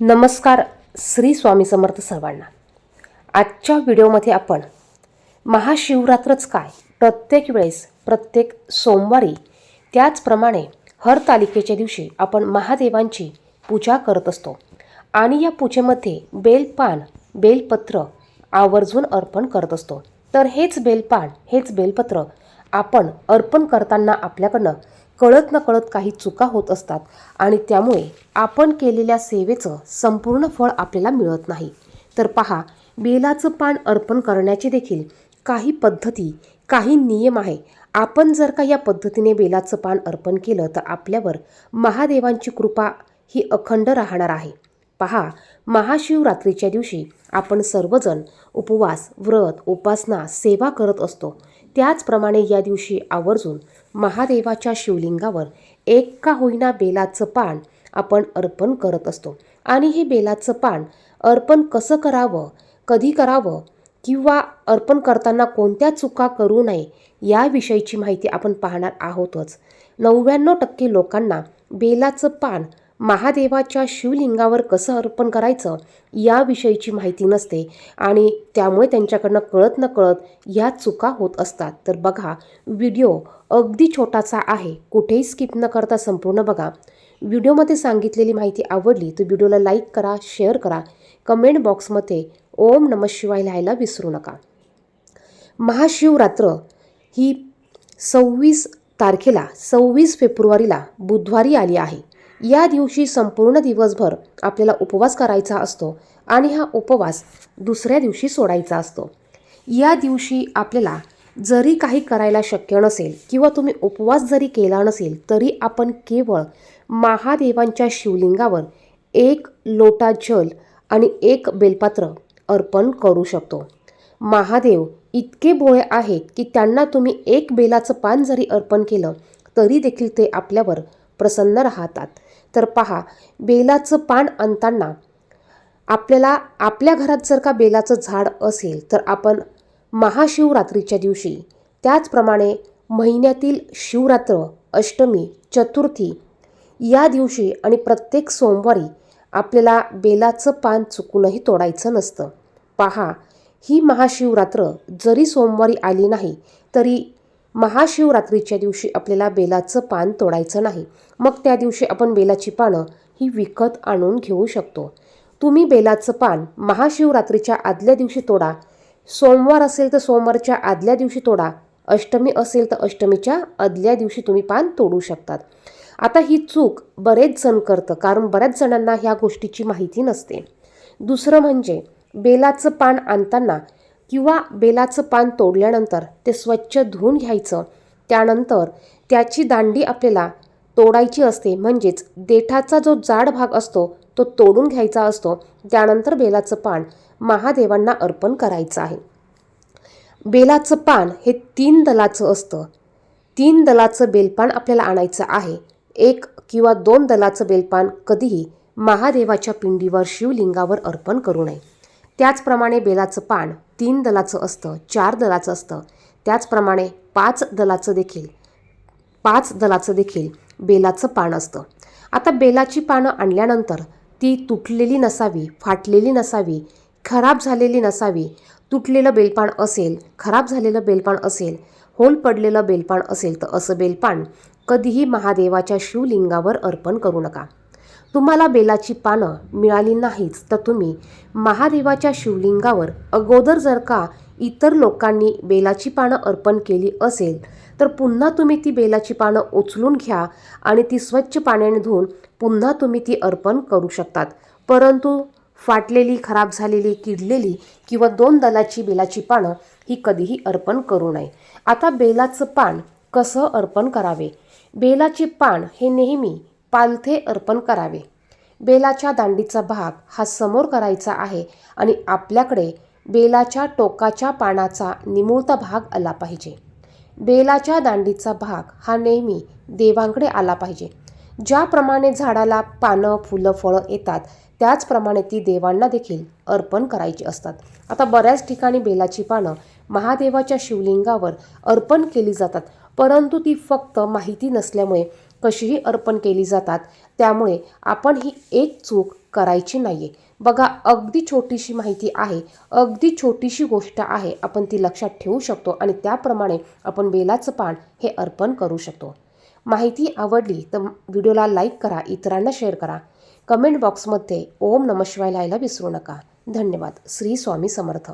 नमस्कार श्री स्वामी समर्थ सर्वांना. आजच्या व्हिडिओमध्ये आपण महाशिवरात्रच काय? प्रत्येक वेळेस प्रत्येक सोमवारी त्याचप्रमाणे हर तालिकेच्या दिवशी आपण महादेवांची पूजा करत असतो आणि या पूजेमध्ये बेलपान बेलपत्र आवर्जून अर्पण करत असतो. तर हेच बेलपान हेच बेलपत्र आपण अर्पण करताना आपल्याकडनं कळत नकळत काही चुका होत असतात आणि त्यामुळे आपण केलेल्या सेवेचं संपूर्ण फळ आपल्याला मिळत नाही. तर पहा बेलाचं पान अर्पण करण्याचे देखील काही पद्धती काही नियम आहे. आपण जर का या पद्धतीने बेलाचं पान अर्पण केलं तर आपल्यावर महादेवांची कृपा ही अखंड राहणार आहे. पहा महाशिवरात्रीच्या दिवशी आपण सर्वजण उपवास व्रत उपासना सेवा करत असतो. त्याचप्रमाणे या दिवशी आवर्जून महादेवाच्या शिवलिंगावर एक का होईना बेलाचं पान आपण अर्पण करत असतो. आणि हे बेलाचं पान अर्पण कसं करावं कधी करावं किंवा अर्पण करताना कोणत्या चुका करू नये याविषयीची माहिती आपण पाहणार आहोतच. नव्याण्णव टक्के लोकांना बेलाचं पान महादेवाच्या शिवलिंगावर कसं अर्पण करायचं याविषयीची माहिती नसते आणि त्यामुळे त्यांच्याकडनं कळत न कळत ह्या चुका होत असतात. तर बघा व्हिडिओ अगदी छोटासा आहे. कुठेही स्किप न करता संपूर्ण बघा. व्हिडिओमध्ये सांगितलेली माहिती आवडली तर व्हिडिओला लाईक करा शेअर करा. कमेंट बॉक्समध्ये ओम नम शिवाय लिहायला विसरू नका. महाशिवरात्र ही सव्वीस तारखेला सव्वीस फेब्रुवारीला बुधवारी आली आहे. या दिवशी संपूर्ण दिवसभर आपल्याला उपवास करायचा असतो आणि हा उपवास दुसऱ्या दिवशी सोडायचा असतो. या दिवशी आपल्याला जरी काही करायला शक्य नसेल किंवा तुम्ही उपवास जरी केला नसेल तरी आपण केवळ महादेवांच्या शिवलिंगावर एक लोटा जल आणि एक बेलपात्र अर्पण करू शकतो. महादेव इतके भोळे आहेत की त्यांना तुम्ही एक बेलाचं पान जरी अर्पण केलं तरी देखील ते आपल्यावर प्रसन्न राहतात. तर पहा बेलाचं पान आणताना आपल्याला आपल्या घरात जर का बेलाचं झाड असेल तर आपण महाशिवरात्रीच्या दिवशी त्याचप्रमाणे महिन्यातील शिवरात्र अष्टमी चतुर्थी या दिवशी आणि प्रत्येक सोमवारी आपल्याला बेलाचं पान चुकूनही तोडायचं नसतं. पहा ही महाशिवरात्र जरी सोमवारी आली नाही तरी महाशिवरात्रीच्या दिवशी आपल्याला बेलाचं पान तोडायचं नाही. मग त्या दिवशी आपण बेलाची पानं ही विकत आणून घेऊ शकतो. तुम्ही बेलाचं पान महाशिवरात्रीच्या आदल्या दिवशी तोडा. सोमवार असेल तर सोमवारच्या आदल्या दिवशी तोडा. अष्टमी असेल तर अष्टमीच्या आदल्या दिवशी तुम्ही पान तोडू शकतात. आता ही चूक बरेच जण करतं कारण बऱ्याच जणांना ह्या गोष्टीची माहिती नसते. दुसरं म्हणजे बेलाचं पान आणताना किंवा बेलाचं पान तोडल्यानंतर ते स्वच्छ धुवून घ्यायचं. त्यानंतर त्याची दांडी आपल्याला तोडायची असते. म्हणजेच देठाचा जो जाड भाग असतो तो तोडून घ्यायचा असतो. त्यानंतर बेलाचं पान महादेवांना अर्पण करायचं आहे. बेलाचं पान हे तीन दलाचं असतं. तीन दलाचं बेलपान आपल्याला आणायचं आहे. एक किंवा दोन दलाचं बेलपान कधीही महादेवाच्या पिंडीवर शिवलिंगावर अर्पण करू नये. त्याचप्रमाणे बेलाचं पान तीन दलाचं असतं चार दलाचं असतं. त्याचप्रमाणे पाच दलाचं देखील पाच दलाचं देखील बेलाचं पान असतं. आता बेलाची पानं आणल्यानंतर ती तुटलेली नसावी फाटलेली नसावी खराब झालेली नसावी तुटलेलं बेलपान असेल खराब झालेलं बेलपान असेल होल पडलेलं बेलपान असेल तर असं बेलपान कधीही महादेवाच्या शिवलिंगावर अर्पण करू नका. तुम्हाला बेलाची पानं मिळाली नाहीच तर तुम्ही महादेवाच्या शिवलिंगावर अगोदर जर का इतर लोकांनी बेलाची पानं अर्पण केली असेल तर पुन्हा तुम्ही ती बेलाची पानं उचलून घ्या आणि ती स्वच्छ पाण्याने धुवून पुन्हा तुम्ही ती अर्पण करू शकतात. परंतु फाटलेली खराब झालेली किडलेली किंवा दोन दलाची बेलाची पानं ही कधीही अर्पण करू नये. आता बेलाचं पान कसं अर्पण करावे? बेलाचे पान हे नेहमी पालथे अर्पण करावे. बेलाच्या दांडीचा भाग हा समोर करायचा आहे आणि आपल्याकडे बेलाच्या टोकाच्या पानाचा निमुळता भाग आला पाहिजे. बेलाच्या दांडीचा भाग हा नेहमी देवांकडे आला पाहिजे. ज्याप्रमाणे झाडाला पानं फुलं फळं येतात त्याचप्रमाणे ती देवांना देखील अर्पण करायची असतात. आता बऱ्याच ठिकाणी बेलाची पानं महादेवाच्या शिवलिंगावर अर्पण केली जातात परंतु ती फक्त माहिती नसल्यामुळे कशीही अर्पण केली जातात. त्यामुळे आपण ही एक चूक करायची नाही आहे बघा अगदी छोटीशी माहिती आहे. अगदी छोटीशी गोष्ट आहे. आपण ती लक्षात ठेवू शकतो आणि त्याप्रमाणे आपण बेलाचं पान हे अर्पण करू शकतो. माहिती आवडली तर व्हिडिओला लाईक करा इतरांना शेअर करा. कमेंट बॉक्समध्ये ओम नमः शिवाय लिहायला विसरू नका. धन्यवाद. श्री स्वामी समर्थ.